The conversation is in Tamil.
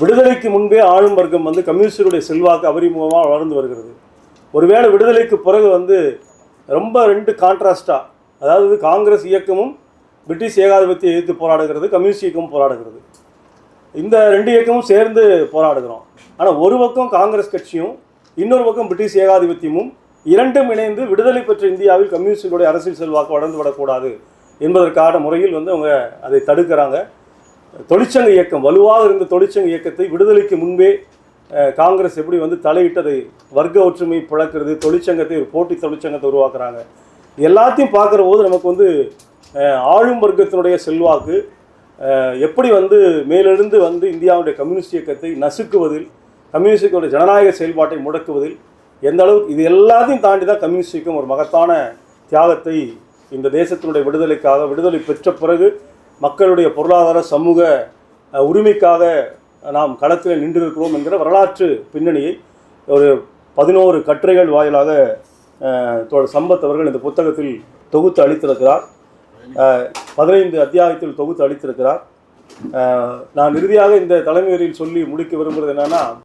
விடுதலைக்கு முன்பே ஆளும் வர்க்கம் வந்து கம்யூனிஸ்டுடைய செல்வாக்கு அபரிமுகமாக வளர்ந்து வருகிறது. ஒருவேளை விடுதலைக்கு பிறகு வந்து ரொம்ப ரெண்டு கான்ட்ராஸ்டாக அதாவது காங்கிரஸ் இயக்கமும் பிரிட்டிஷ் ஏகாதிபத்தியை எதிர்த்து போராடுகிறது கம்யூனிஸ்ட் இயக்கமும் போராடுகிறது. இந்த ரெண்டு இயக்கமும் சேர்ந்து போராடுகிறோம். ஆனால் ஒரு பக்கம் காங்கிரஸ் கட்சியும் இன்னொரு பக்கம் பிரிட்டிஷ் ஏகாதிபத்தியமும் இரண்டும் இணைந்து விடுதலை பெற்ற இந்தியாவில் கம்யூனிஸ்டுடைய அரசியல் செல்வாக்கு வளர்ந்து விடக்கூடாது என்பதற்கான முறையில் வந்து அவங்க அதை தடுக்கிறாங்க. தொழிற்சங்க இயக்கம் வலுவாக இருந்த தொழிற்சங்க இயக்கத்தை விடுதலைக்கு முன்பே காங்கிரஸ் எப்படி வந்து தலையிட்டதை வர்க்க ஒற்றுமை பிளக்கிறது தொழிற்சங்கத்தை ஒரு போட்டி தொழிற்சங்கத்தை உருவாக்குறாங்க. எல்லாத்தையும் பார்க்குற போது நமக்கு வந்து ஆளும் வர்க்கத்தினுடைய செல்வாக்கு எப்படி வந்து மேலிருந்து வந்து இந்தியாவுடைய கம்யூனிஸ்ட் இயக்கத்தை நசுக்குவதில் கம்யூனிஸ்டுடைய ஜனநாயக செயல்பாட்டை முடக்குவதில் எந்த அளவுக்கு இது எல்லாத்தையும் தாண்டி தான் கம்யூனிஸ்ட் இயக்கம் ஒரு மகத்தான தியாகத்தை இந்த தேசத்தினுடைய விடுதலைக்காக விடுதலை பெற்ற பிறகு மக்களுடைய பொருளாதார சமூக உரிமைக்காக நாம் களத்தில் நின்றிருக்கிறோம் என்கிற வரலாற்று பின்னணியை ஒரு பதினோரு கட்டுரைகள் வாயிலாக தோழர் சம்பத் அவர்கள் இந்த புத்தகத்தில் தொகுத்து அளித்திருக்கிறார். பதினைந்து அத்தியாயத்தில் தொகுத்து அளித்திருக்கிறார். நான் இறுதியாக இந்த தலைமையரில் சொல்லி முடிக்க விரும்புகிறது என்னென்னா